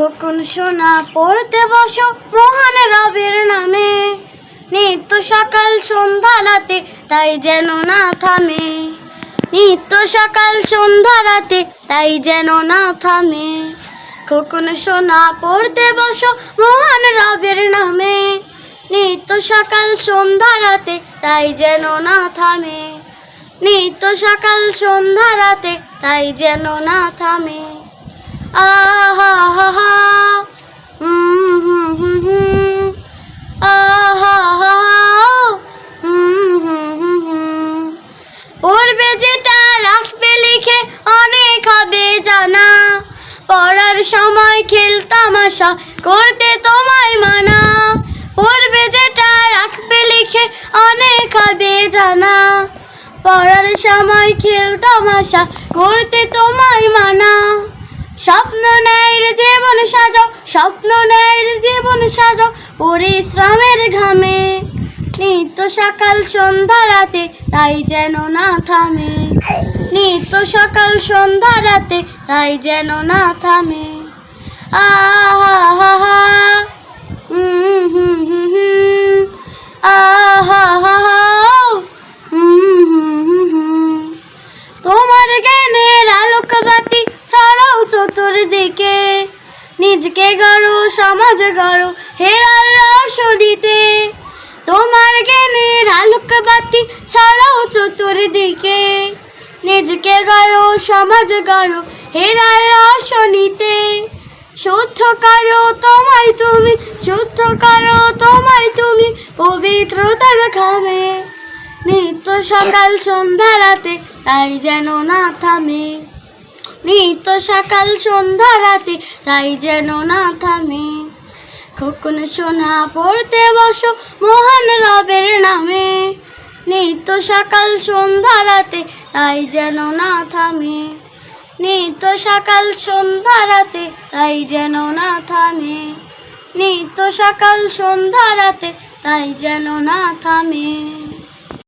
খোকন সোনা পড়তে বসো মহান রবের নামে। নিত্য সকাল সন্ধ্যা রাতে তাই যেন না থামে। নিত্য সকাল সন্ধ্যা রাতে তাই যেন না থামে। খোকন সোনা পড়তে বসো মহান রবের নামে। নিত্য সকাল সন্ধ্যা রাতে তাই যেন না থামে। নিত্য সকাল সন্ধ্যা রাতে তাই যেন না থামে। পড়বে যেটা রাখবে লিখে অনেক হবে জানা। পড়ার সময় খেলতামাশা করতে তোমায় মানা। পড়বে যেটা রাখবে লিখে অনেক হবে জানা। পড়ার সময় খেলতামাশা করতে তোমায় মানা। স্বপ্ন ন্যায়ের জীবন সাজো, স্বপ্ন ন্যায়ের জীবন সাজো পরিশ্রমের ঘামে। নিত্য সকাল সন্ধ্যা রাতে তাই যেন না থামে। নিত্য সকাল সন্ধ্যা রাতে তাই যেন না থামে। আহা চতুর্দিকে নিজকে গড়ো, সমাজ গড়ো হেরার রসদিতে তোমার জ্ঞানের আলোক বাতি ছড়াও চতুর্দিকে নিজকে গড়ো, সমাজ গড়ো হেরার রসনিতে শুদ্ধ করো তোমায় তুমি, শুদ্ধ করো তোমায় তুমি, পবিত্রতার খাবে নিত্য সকাল সন্ধ্যা রাতে, তাই যেন না থামে। নিত্য সকাল সন্ধ্যা রাতে, তাই যেন না থামে। খোকন সোনা পড়তে বসো মহান রবের নামে। নিত্য সকাল সন্ধ্যা রাতে, তাই যেন না থামে। নিত্য সকাল সন্ধ্যা রাতে, তাই যেন না থামে। নিত্য সকাল সন্ধ্যা রাতে, তাই যেন না থামে।